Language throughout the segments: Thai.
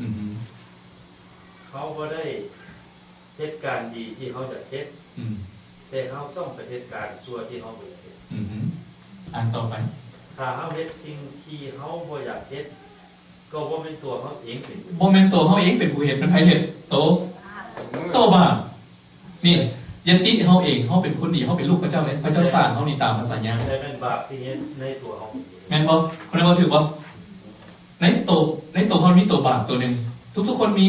อืมฮึเขาก็ได้เหตุการณ์ดีที่เขาจะเฮ็ดอืมแต่เขาส่องประเหตุการณ์ชั่วที่เขาบ่อยากเฮ็ดอืมฮึอ่านต่อไป ถ้าเขาเฮ็ดสิ่งที่เขาบ่อยากเฮ็ดก็บ่เป็นตัวเขาเองเป็นโมเมนต์ตัวเขาเองเป็นผู้เห็นเป็นไผเห็นโตโตบ้านี่ยันติเขาเองเขาเป็นคนดีเขาเป็นลูกพระเจ้าเลยพระเจ้าสร้างเขานี่ตามภาษาญาแต่เป็นบาปที่เฮ็ดในตัวเขาเองแม่นบ่คนนั้นบ่ถือบ่ ในโตในโตเขามีตัวบาปตัวหนึ่งทุกๆคนมี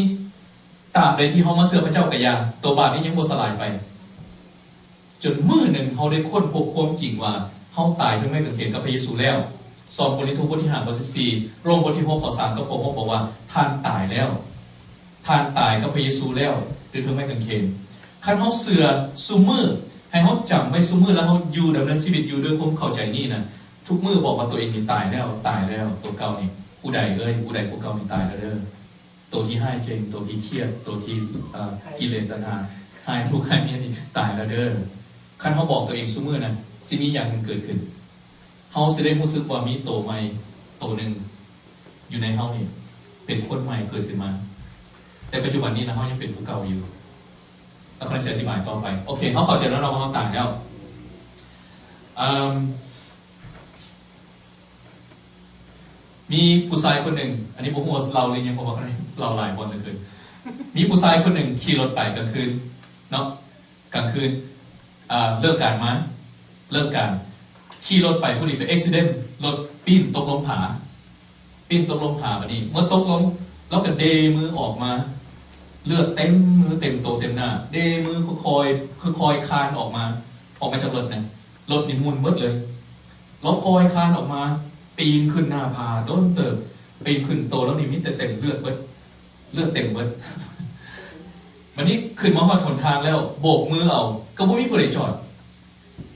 ตาบใดที่เขามาเสือพระเจ้ากะยาตัวบาปนี้ยังบ่สลายไป จนมื้อหนึ่งเขาได้ค้นพบความจริงว่าเขาตายทั้งไม่กับเขียนกับพระเยซูแล้วสอนบทที่ทุกบทที่ห้าบทสิบสี่โรมบทที่หกข้อสามก็ข้อหกบอกว่าท่านตายแล้วท่านตายกับพระเยซูแล้วด้วยเธอไม่กังเขนคันเขาเสือซูมือให้เขาจำไว้ซูมือแล้วเขาอยู่ดำเนินชีวิตอยู่ด้วยความเข้าใจนี่นะทุกมือบอกว่าตัวเองนี่ตายแล้วตายแล้วตัวเก่านี่ อุใดเอ้ยอุใดพวกเก่านี่ตายแล้วเด้อตัวที่ให้เก่งตัวที่เครียดตัวที่เอ่อกิเลสตัณหาหายทุกข์หายเมียนี่ตายแล้วเด้อคันเขาบอกตัวเองซูมือนะสิ่งนี้อย่างหนึงเกิดขึ้นเขาจะได้รู้สึกว่ามีโตวใหม่โตวหนึ่งอยู่ในเขานี่เป็นคนใหม่เกิดขึ้นมา แต่ปัจจุบันนี้นะเขายังเป็นผู้เก่าอยู่แล้วเขาจะอธิบายต่อไป โอเคเขาเข้าใจแล้วเราว่าเขาต่างแล้วอื มีผู้ชายคนหนึ่ง อันนี้ผมว่าเราเลยยังบอกว่าเขาเราหลายคนเลยคือมีผู้ชายคนหนึ่งขี่รถไปกลางคืนเนาะกลางคืนเลิกการมาเลิกการขี่รถไปผู้ดีไปอุบิเหตุรถปีนตกลงผาปีนตกลงผาแบบนี้ เมื่อตกลงแล้วก็เดมือออกมา เลือดเต็มมือเต็มโตวเต็มหน้า เดมือคอยคือคอยคานออกมา ออกมาจากรถนะรถนี่มุนมืดเลยแล้วคอยคานออกมา ปีนขึ้นหน้าผาโด้นเติบปีนขึ้นโตแล้วนี่มิแต่เต็มเลือดเบิดเลือดเต็มเบิดวันนี้ขึ้นมาหอดหนทางแล้ว โบกมือเอาก็บ่มีผู้ใดจอด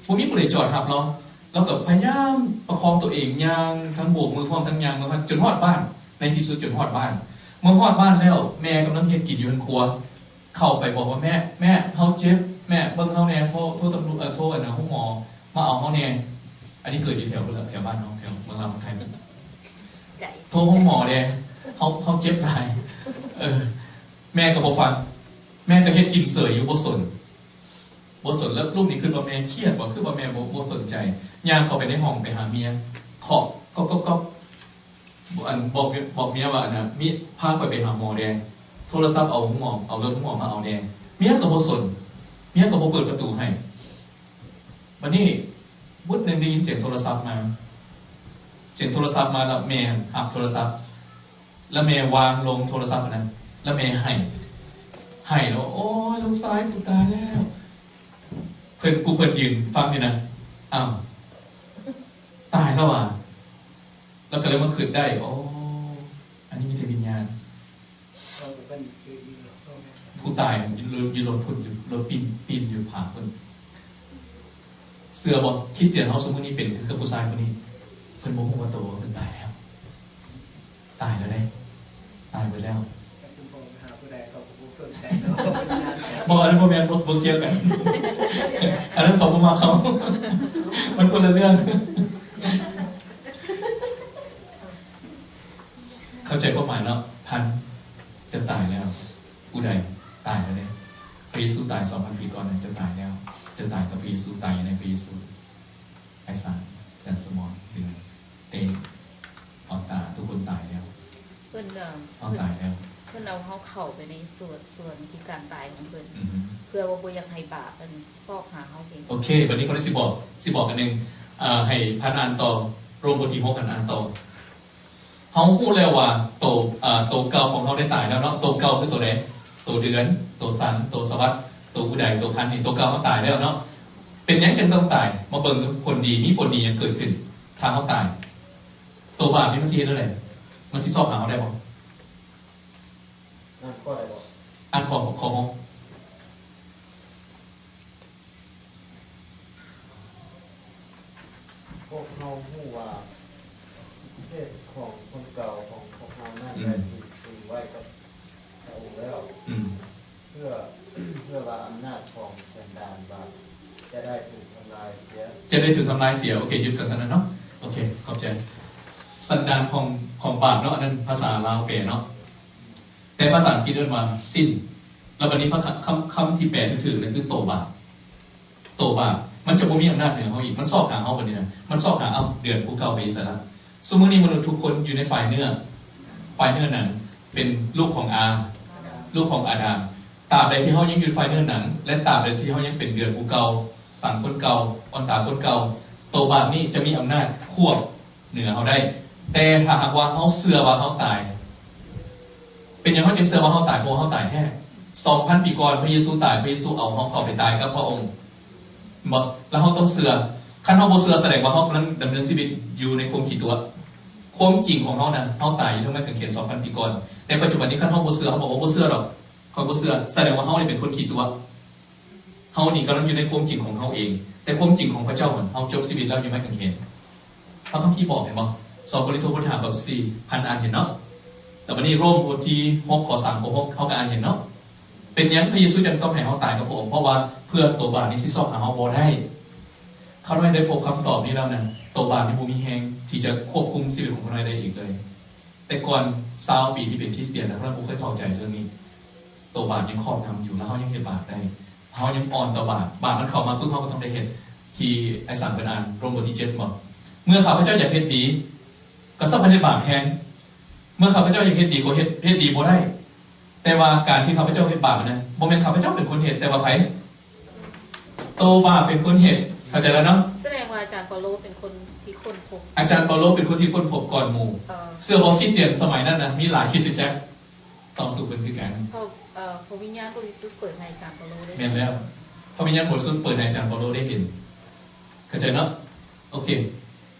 บ่มีผู้ใดจอดครับเราเราก็พยายามประคองตัวเองยางทั้งโบกมือพร้อมทั้งยางมาจนฮอดบ้าน ในที่สุดจนฮอดบ้าน เมื่อฮอดบ้านแล้ว แม่กำลังเฮ็ดกินอยู่ในครัว เข้าไปบอกว่าแม่ แม่เฮาเจ็บแม่เบิ่งเฮาแน่โทรโทรตำรวจเอ่อโทรอันนะห้องหมอมาเอาเฮาแน่ อันนี้เกิดอยู่แถวแถวบ้านน้องแถวเมืองลำไทยใจโทรห้องหมอเลยเฮาเฮาเจ็บหลายเออ แม่ก็บ่ฟังแม่ก็เฮ็ดกินเสยอยู่บ่สนบ่สนแล้วลูกนี่คือว่าแม่เครียดบ่คือว่าแม่บ่บ่สนใจย่างเข้าไปในห้องไปหาเมียเคาะก็ก็ก็อันบอกบอกเมียว่าอันนะมีพาไปไปหาหมอแดงโทรศัพท์เอาหมอเอารถหมอมาเอาแดงเมียกับบสนเมียกับบเปิดประตูให้วันนี้ วุฒิหนึ่งได้ยินเสียงโทรศัพท์มา เสียงโทรศัพท์มาแล้วแม่หักโทรศัพท์ แล้วแม่วางลงโทรศัพท์นนั้นแล้วแม่ให้ให้แล้วโอ้ยลูกซ้ายกูตายแล้ว เพื่อนกูเพื่อนยืนฟังอยู่นะอ้าวตายแล้วอะแล้วก็เลยมาคืนได้โอ้อันนี้มีแต่วิญญาณผู้ตายยู่อยู่รถพุ่นอยู่รถปีนปีนอยู่ผาพุ่น เสือบอกคริสเตียนเขาสมมตินี้เป็นคือผู้ชายคนนี้เพิ่นโมโหว่าโตเพิ่นตายแล้ว ตายแล้วได้ตายไปแล้วบอกอันนั้นโมเมนต์บอกเกี่ยวกันอันนั้นเขาบ่มาเขา มันคนละเรื่อง เข้าใจความหมายเนาะพันจะตายแล้วผู้ใดตายแล้วเนี่ยพระเยซูตายสองพันปีก่อนนั้นจะตายแล้ว จะตายกับพระเยซูตายในพระเยซูไอสารจันสมองดึงเตงเอาตาทุกคนตายแล้วเพื่อนเดิมเอาตายแล้วเพื่อนเอาเขาเข้าไปในส่วนส่วนที่การตายของเพื่อนอือฮึเพื่อว่าบ่อยากให้บาปมันซอกหาเขาเองโอเค วันนี้คนที่สิบอกสิบอกกันหนึ่งอ่าให้พันอ่านต่อโรมบทที่หกกันอ่านต่อเขาพูดแล้วว่าโตอ่าโตเก่าของเขาได้ตายแล้วเนาะโตเก่าคือตัวไหนโตเดือนโตสันโตสวัสด โตอุไดโตพันนี่โตเก่าเขาตายแล้วเนาะเป็นหยังกันต้องตาย มาเบิ่งผลดีมีผลดียังเกิดขึ้นทางเขาตายโตบาปนี่มันซีนั่นแหละมันซีสอบหาเขาได้บอกนั่นก็ได้บอกอ่านขอขอของพวกเราผู้ว่าเพศของคนเก่าของพวกเรานั่นได้ถูกถูกไว้กับพระองค์แล้วอืมเพื่อ เพื่อว่าอำนาจของสันดานบาปจะได้ถูกทำลายเสียจะได้ถูกทำลายเสียโอเคยึดกันเท่านั้นเนาะโอเคขอบใจสันดานของของบาปเนาะอันนั้นภาษาลาวเปรเนาะแต่ภาษาอังกฤษเรียกว่าสิ้น แล้ววันนี้พระคำคำที่แปลถึงๆนั่นคือโตบาปโตบาปมันจะบ่มีอำนาจเหนือเขาอีกมันสอบหาเขาวันนี้นะมันสอบหาเอาเดือนผู้เก่าไปอิสระสมมตินี้มนุษย์ทุกคนอยู่ในฝ่ายเนื้อฝ่ายเนื้อหนังเป็นลูกของอา ลูกของอาดาม ตราบใดที่เขายังยู่ฝ่ายเนื้อหนัง และตราบใดที่เขายังเป็นเดือนผู้เก่าสั่งคนเก่าออนตาคนเก่าโตบาปนี้จะมีอำนาจควบเหนือเขาได้ แต่ถ้าหากว่าเขาเสือว่าเขาตาย เป็นอย่างเขาจึงเสือว่าเขาตายเพราะเขาตายแค่สองพันปีก่อนพระเยซูตายพระเยซูเอาเขาเข้าไปตายกับพระองค์บอกแล้วเขาต้องเสือขั้นเขาโบเสือแสดงว่าเขากำลังดำเนินชีวิตอยู่ในความขีดตัวความจริงของเขานะเขาตายอยู่ทั้งไม่เขียนสองพันปีก่อนแต่ปัจจุบันนี้ขั้นเขาโบเสือเขาบอกว่าโบเสือหรอก เขาโบเสือแสดงว่าเขาเนี่เป็นคนขีดตัวเขานี่กำลังอยู่ในความจริงของเขาเอง แต่ความจริงของพระเจ้าเหมือนเขาจบชีวิตแล้วอยู่ไม่กังเขนพระคัมภีร์บอกเห็นบ่สองโครินธ์บทหากับสี่พันอ่านเห็นเนาะแต่วันนี้โรมบทที่หกข้อสามข้อหกเขาก็อ่านเห็นเนาะเป็นยังพระเยซูจึงต้องให้เขาตายกับพระองค์เพราะว่าเพื่อตัวบาปนี้ที่ซอกหาเขาบ่ได้ เขาไม่ได้พบคำตอบนี้แล้วนะตัวบาปนี้บ่มีแหงที่จะควบคุมชีวิตของคนไทยได้อีกเลย แต่ก่อนซาวปีที่เป็นคริสเตียนนะเราไม่เคยเข้าใจเรื่องนี้ ตัวบาปยังครอบงำอยู่แล้วเขายังเห็นบาปได้เขายังอ่อนต่อบาปบาปมันเข้ามาปุ๊บเขาก็ต้องได้เห็นที่ไอสันเป็นอ่านโรมบทที่เจ็ดบอกเมื่อข้าพเจ้าอยากเฮ็ดดี ก็สัมพันธ์บาปแทนเมื่อข้าพเจ้าอยากเฮ็ดดีก็เฮ็ดเฮ็ดดีบ่ได้ แต่ว่าการที่ข้าพเจ้าเฮ็ดบาปนะบ่แม่นข้าพเจ้าเป็นคนเฮ็ดแต่ว่าไผโตบาปเป็นคนเฮ็ดเข้าใจแล้วเนาะแสดงว่าอาจารย์เปาโลเป็นคนที่ค้นพบอาจารย์เปาโลเป็นคนที่ค้นพบก่อนหมู่เอ่อเสื้อบอคริสเตียนสมัยนั้นนะมีหลายคริสตจักรต่อสู้เป็นคือกัน พระเอ่อพระวิญญาณบริสุทธิ์เปิดให้อาจารย์เปาโลได้แม่นแล้วพระวิญญาณบริสุทธิ์เปิดให้อาจารย์เปาโลได้เห็นเข้าใจเนาะโอเค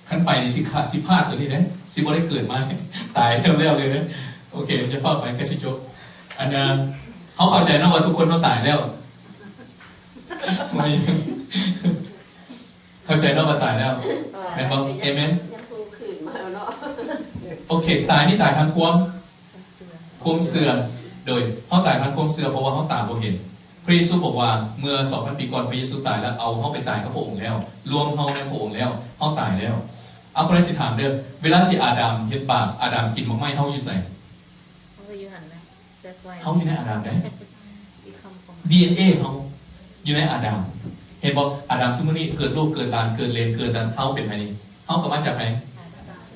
ขั้นไปนี่สิขาสิพลาดตัวนี้นะสิบ่ได้เกิดมาตายแล้วๆเลยนะโอเคจะเข้าไปแค่สิจบอันนั้นเขาเข้าใจนะว่าทุกคนเขาตายแล้วไม่เข้าใจนะว่าตายแล้วเอ่อแม่นบอกเอเมนยังคงขืนมาแล้วเนาะโอเค ตายนี่ตายทางความเสือความเสื่อ โดยเขาตายทางความเสื่อเพราะว่าเขาตามเราเห็น พระเยซูบอกว่าเมื่อสองพันปีก่อนพระเยซูตายแล้วเอาเขาไปตายกับพระองค์แล้ว รวมเขาในพระองค์แล้วเขาตายแล้วเอาคนสิถามเด้อเวลาที่อาดัมเฮ็ดบาปอาดัมกินมะไม้เขาอยู่ใส่เขาก็อยู่หันแล้ว that's why เขาอยู่ในอาดัมได้ become ของ DNA เขาอยู่ในอาดัมเห็นบอกอาดัมสมมตินี่เกิดลูกเกิดหลานเกิดเลนเกิดหลานเขาเป็นไงนี่เขาก็มาจากไหน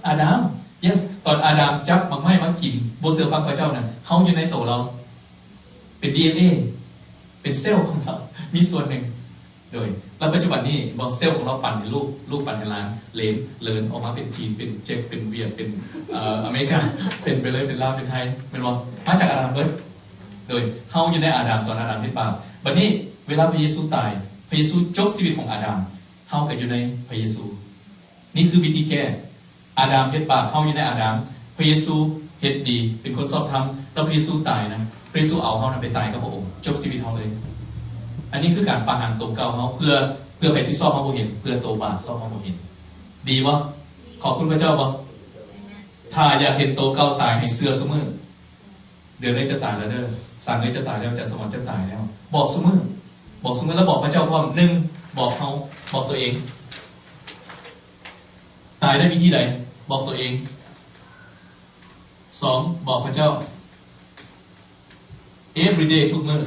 อาดัม yes ตอนอาดัมจับมังไม่มากินโบเสือฟังพระเจ้านะ่ะเขาอยู่ในตัวเรา เป็น DNA เป็นเซลล์ของเรา มีส่วนหนึ่ง โดย แล้วปัจจุบันนี้บอกเซลล์ของเราปั่นเป็นลูกลูกปั่นเป็นล้านเลนเลินออกมาเป็นจีน เป็นเจ็กเป็นเวียด เป็นเอ่ออเมริกา เป็นไปเลยเป็นลาว เป็นไทย เป็นว่ามาจากอาดัมเบิร์ดโดยเขาอยู่ในอาดัมตอนอาดัมที่ป่าบัดนี้เวลาพระเยซูตาย พระเยซูจบชีวิตของอาดัมเขาก็อยู่ในพระเยซู นี่คือวิธีแก้ อาดัมเฮ็ดบาปเข้าอยู่ในอาดัมพระเยซูเฮ็ดดี เป็นคนชอบทำแล้วพระเยซูตายนะพระเยซูเอาเขานะไปตายกับพระองค์จบชีวิตเขาเลย อันนี้คือการประหารตัวเก่าเขาเพื่อเพื่อไปซิซ่อมเขาบ่เห็น เพื่อตัวบาปซ่อมเขาบ่เห็น ดีวะขอบคุณพระเจ้าวะถ้าอยากเห็นตัวเก่าตายให้เสื้อสมือเดือนนี้จะตายแล้วเด้อสั่งเลยจะตายแล้วจันสมรจะตายแล้ว บอกสมือบอกสมือแล้วบอกพระเจ้าพร้อมหนึ่งบอกเขาบอกตัวเอง ตายได้วิธีใด บอกตัวเองสองบอกพระเจ้า every day ทุกเมื้อ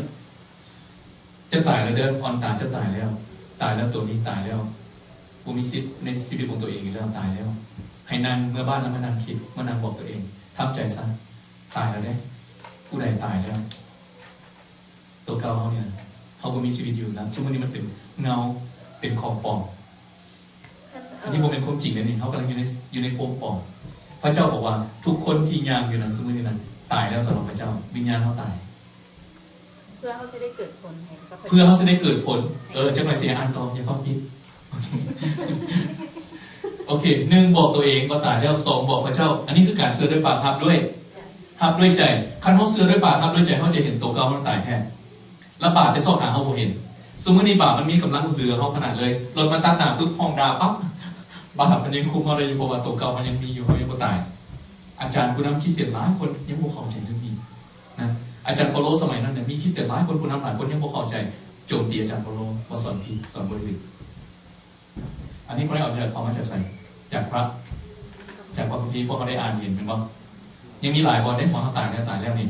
จะตายแล้วเดินออนตายจะตายแล้ว ตายแล้วตัวนี้ตายแล้วกูมีสิทธิ์ในชีวิตของตัวเองแล้วตายแล้ว ให้นั่งเมื่อบ้านแล้วมานั่งคิดมานั่งบอกตัวเองทำใจซะตายแล้วเด้ผู้ใดตายแล้ว ตัวเก่าเขาเนี่ยเขาก็มีชีวิตอยู่แล้วสมมตินี้มันเป็นเงาเป็นของปลอม อันนี้ผมเป็นความจริงเลยนี่เขากำลังอยู่ในอยู่ในโคมปองพระเจ้าบอกว่าทุกคนที่ยามอยู่นั้นสมมตินั้นตายแล้วสำหรับพระเจ้า วิญญาณเขาตาย เพื่อเขาจะได้เกิดผลเห็นกับเพื่อเขาจะได้เกิดผล เออจะไปเสียอ่านต่ออย่าเข้าปิดโอเคโอเคหนึ่งบอกตัวเองว่าตายแล้วสองบอกพระเจ้า อันนี้คือการเสือด้วยปากทับด้วยใจทับด้วยใจคันเขาเสือด้วยปากทับด้วยใจเขาจะเห็นตัวเก่ามันตายแค่แล้วบาปจะสอบหาเขาบ่เห็นสมมตินี่บาปมันมีกำลังเหลือเขาขนาดเลยรถมาตัดหนาปุ๊บห้องดาปั๊บ บาปมันยังคุมอะไรอยู่เพราะว่าตัวเก่ามันยังมีอยู่เขายังบ่ตาย อาจารย์ผู้นำคริสเตียหลายคนยังบ่เข้าใจเรื่องนี้นะอาจารย์เปโลสมัยนั้นเนี่ยมีคริสเตียหลายคนผู้นำหลายคนยังบ่เข้าใจโจมตีอาจารย์เปโลว่าสอนผิดสอนบริสุทธิ์อันนี้เขาได้เอาจากเอามาจากใส่จากพระ จากพระคัมภีร์พวกเขาได้อ่านเห็นเป็นบ่ยังมีหลายบอลได้พอเขาตายแล้วตายแล้วนี่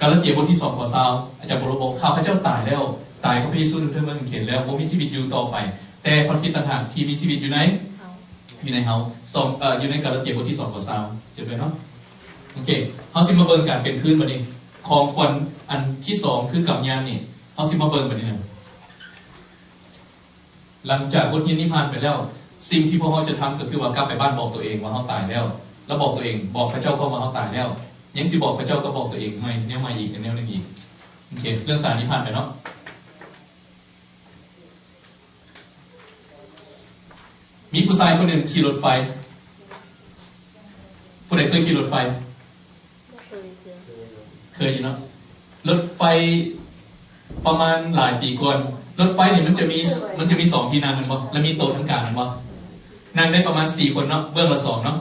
กาลาเทียบทที่สองข้อซาวอาจารย์บรบอกข้าพเจ้าตายแล้ว ตายกับพระเยซูในเพื่อนมันเขียนแล้วผมมีชีวิตอยู่ต่อไป แต่พระคริสต์ต่างหากที่มีชีวิตอยู่ไหน อยู่ในเฮาสองเอ่ออยู่ในกาลาเทียบทที่สองข้อซาวจบไปเนาะโอเคเฮาสิมาเบิ่งการเป็นขึ้นบัดนี้ของคนอันที่สองคือกับยานนี่เฮาสิมาเบิ่งบัดนี้นะหลังจากบทเรียนนี้ผ่านไปแล้ว สิ่งที่พวกเราจะทำก็คือว่ากลับไปบ้านบอกตัวเองว่าเฮาตายแล้ว แล้วบอกตัวเองบอกพระเจ้าก็ว่าเฮาตายแล้วยังสิบอกพระเจ้าก็บอกตัวเองไม่แนวใหม่อีกแนวหนึงอีกโอเคเรื่องตายนี้ผ่านไปเนาะ มีผู้ชายคนหนึ่งขี่รถไฟผู้ใดเคยขี่รถไฟ เคยอยู่เนาะรถไฟประมาณหลายปีก่อนรถไฟเนี่ยมันจะมีมันจะมีสองที่นั่งกันบ่แล้วมีโต๊ะทั้งกลางบ่นั่งได้ประมาณสี่คนเนาะเบื้องละสองเนาะ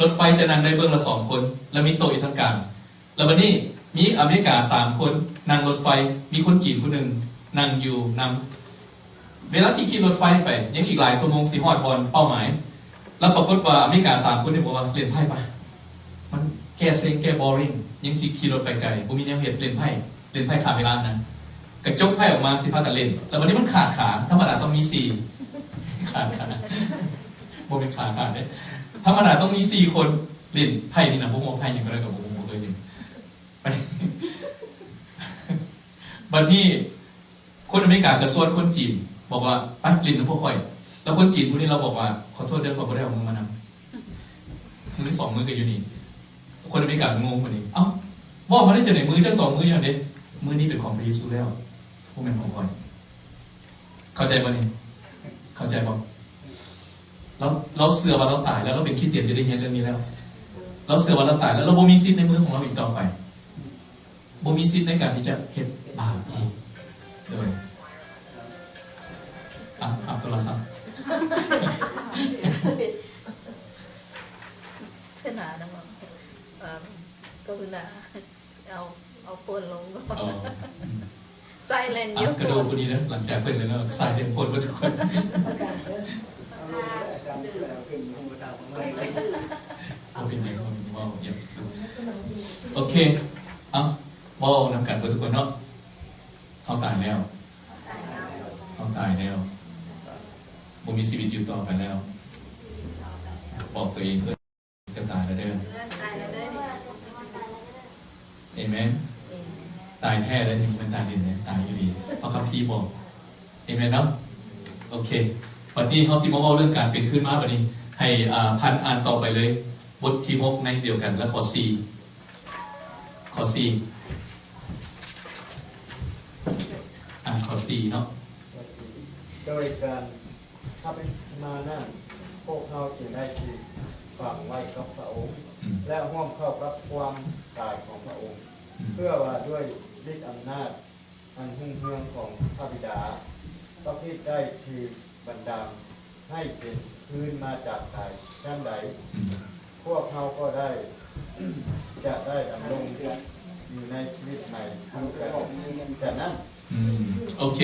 รถไฟจะนั่งได้เบื้องละสองคน แล้วมีโต๊ะอยู่ทั้งกลางแล้ววันนี้มีอเมริกาสามคนนั่งรถไฟมีคนจีนคนหนึ่งนั่งอยู่นำ เวลาที่ขี่รถไฟไป ยังอีกหลายชั่วโมงสีฮอดบอลเป้าหมาย แล้วปรากฏว่าอเมริกาสามคนเนี่ยบอกว่าเล่นไพ่ปะมันแก้เซ็งแก้บอริงยังสิขี่รถไปไกลผมมีแนวเหตุเล่นไพ่เล่นไพ่ขาดเวลานะกระจกไพ่ออกมาสิพากันเล่นแล้ววันนี้มันขาดขาธรรมดาต้องมีสี่ขาดขาโมเป็นขาขาดเนี่ยธรรมดาต้องมีสี่คนเล่นไพ่นี่นะพวกโมไพ่ยังก็ได้กับพวกโมเคยเล่นบัดนี้คนอเมริกากระส่วนคนจีน บอกว่าไปเล่นกับพวกข่อย แล้วคนจีนพวกนี้เราบอกว่า ขอโทษเด้อขอบ่ได้เอามือมานำมือสองมือกันอยู่นี่ คนอเมริกางงคนนี้ เอ้าบอกมาได้จากไหนมือจะสองมืออย่างเด็มือนี้เป็นของพระเยซูแล้วพวกมันของข่อย เข้าใจป่ะนี่เข้าใจป่ะเราเราเสือว่าเราตายแล้วเราเป็นคริสเตียนจะได้เห็นเรื่องนี้แล้ว เราเสือว่าเราตายแล้วเราบ่มีสิทธิ์ในมือของเราอีกต่อไปบ่มีสิทธิ์ในการที่จะเห็นบาปอีกเลย อะอับโทรศัพท์ขนาดนั้นว่าเอ่อกรุณาเอาเอาโฟนลงก็เออไซเลนอะเยอะกระโดดคนนี้นะหลังจากเพิ่นเลยแล้วใส่เล่นโฟนมาทุกคนเอาเป็นไงเอาเป็นไงว่าอย่างสุดๆโอเคเอ้าเว่านำกันเพื่อทุกคนเนาะเขาตายแล้วเขาตายแล้วผมมีชีวิตอยู่ต่อไปแล้ว บอกตัวเองเพื่อจะตายแล้วเด้อเอเมนเองตายแท้แล้วยังเป็นตายดินเนี่ยตายอยู่ดีเพราะคำพี่บอกเห็นไหมเนาะโอเควันนี้เขาสิมาเว่าเรื่องการเป็นขึ้นมาวันนี้ ให้อ่าพันอ่านต่อไปเลย บทที่หกในเดียวกันและขอสี่ขอสี่อ่านขอสี่เนาะโดยการถ้าเป็นมานั่นพ วกเขาจึงได้ที่ฝังไว้กับพระองค์อืมและร่วมเข้ากับความตายของพระองค์อืมเพื่อว่าด้วยฤทธิอำนาจ อันหุ่งเฮืองของพระบิดาพระพิดได้คือบันดาลให้เป็นคืนมาจากตายชั้นใดอืมพวกเขาก็ได้ จะได้ดำรงอยู่ในชีวิตใหม่ทั้งกันแต่นั้นอืมโอเค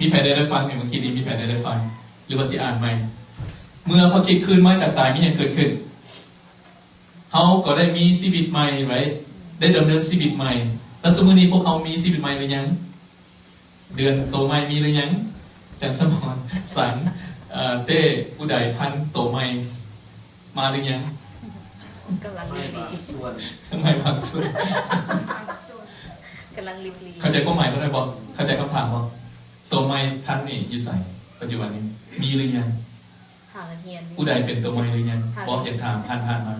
มีแผนได้ได้ฟังไหมเมื่อกี้นี้มีแผนได้ได้ฟัง หรือว่าสิอ่านไหม เมื่อพระคิดขึ้นมาจากตายมีอย่างเกิดขึ้นเขาก็ได้มีชีวิตใหม่ไว้ได้ดำเนินชีวิตใหม่ แล้วสมมตินี้พวกเขามีชีวิตใหม่หรือยัง เดือนโตใหม่มีหรือยังจันสมรสันเอ่อเต้ผู้ใดพันโตใหม่มาหรือยังกำลังรีบรีส่วนทำไมบางส่วนกำลังรีบรีเข้าใจความหมายเขาได้บอกเข้าใจคำถามบอกตัวใหม่พันนี่อยู่ใส่ปัจจุบันนี้มีหรือยังหาเฮียนนี่ ผู้ใดเป็นตัวใหม่หรือยังค่ะบอกอย่าถามผ่านผ่านมา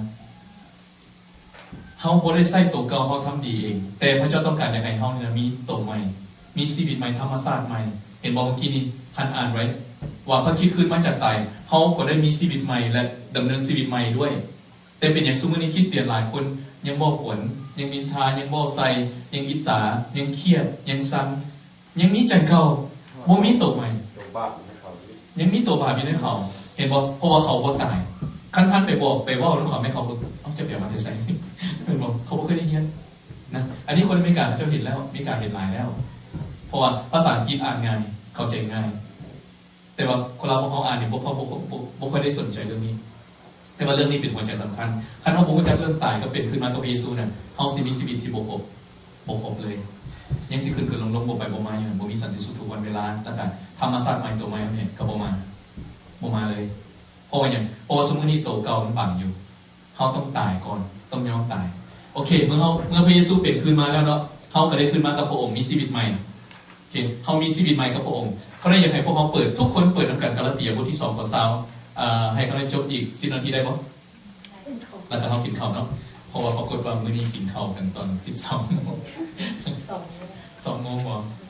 เฮาบ่ได้ใส่ตัวเก่าเฮาทำดีเอง แต่พระเจ้าต้องการให้เฮาเนี่ยมีตัวใหม่ มีชีวิตใหม่ธรรมชาติใหม่ เห็นบอกเมื่อกี้นี้ท่านอ่านไว้ ว่าพระคริดขึ้นมาจากตายเฮาก็ได้มีชีวิตใหม่และดำเนินชีวิตใหม่ด้วย แต่เป็นอย่างซุมื้อนี้คริสเตียนหลายคน ยังบ่ขวนยังนินทายังบ่ใส่ยังอิจฉายังเครียด ยังซ้ำยังมีใจเก่าบ่มีตัวใหม่ตัวบาปของเขายังมีตัวบาปอยู่ในเขา เห็นบอกเพราะว่าเขาบ่ตายขั้นพันไปบอกไปว่าแล้วเขาไม่เขาบ่เอาจะเปลี่ยนมาจะใส่เป็นบอกเขาบ่เคยได้ยินนะอันนี้คนอเมริกาเจ้าเห็นแล้วมีการเห็นหลายแล้ว เพราะว่าภาษาอังกฤษอ่านง่ายเข้าใจง่าย แต่ว่าคนเราพวกเขาอ่านเนี่ยพวกเขาบ่บ่บ่ค่อยได้สนใจเรื่องนี้ แต่ว่าเรื่องนี้เป็นหัวใจสำคัญคันเขาบอกว่าจะเรื่องตายก็เป็นขึ้นมากับพระเยซูเนี่ยเฮาสิมีชีวิตที่บ่ครบบกครบเลย ยังสิขึ้นขึ้นลงลงบ่ไปบ่มาอยู่บ่มีสันติสุขทุกวันเวลาแล้วก็ธรรมศาสตร์ใหม่ตัวใหม่เนี่ยก็บ่มา บ่มาเลยเพราะว่าอย่างเพราะว่าสมมุตินี้ตัวเก่ามันบังอยู่เขาต้องตายก่อนต้องยอมตาย โอเค เมื่อเขาเมื่อพระเยซูเป็นขึ้นมาแล้วเนาะเขาก็ได้ขึ้นมากับพระองค์มีชีวิตใหม่โอเคเขามีชีวิตใหม่กับพระองค์เขาได้อยากให้พวกเขาเปิดทุกคนเปิดนำกันกาลาเตียบทที่สองข้อสาวอ่าให้เขาได้จบอีกสิบนาทีได้ปะแล้วก็เขากินข้าวเนาะเพราะว่าปรากฏว่ามื้อนี้กินข้าวกันตอน12โมงสองสองโมงว่ะอื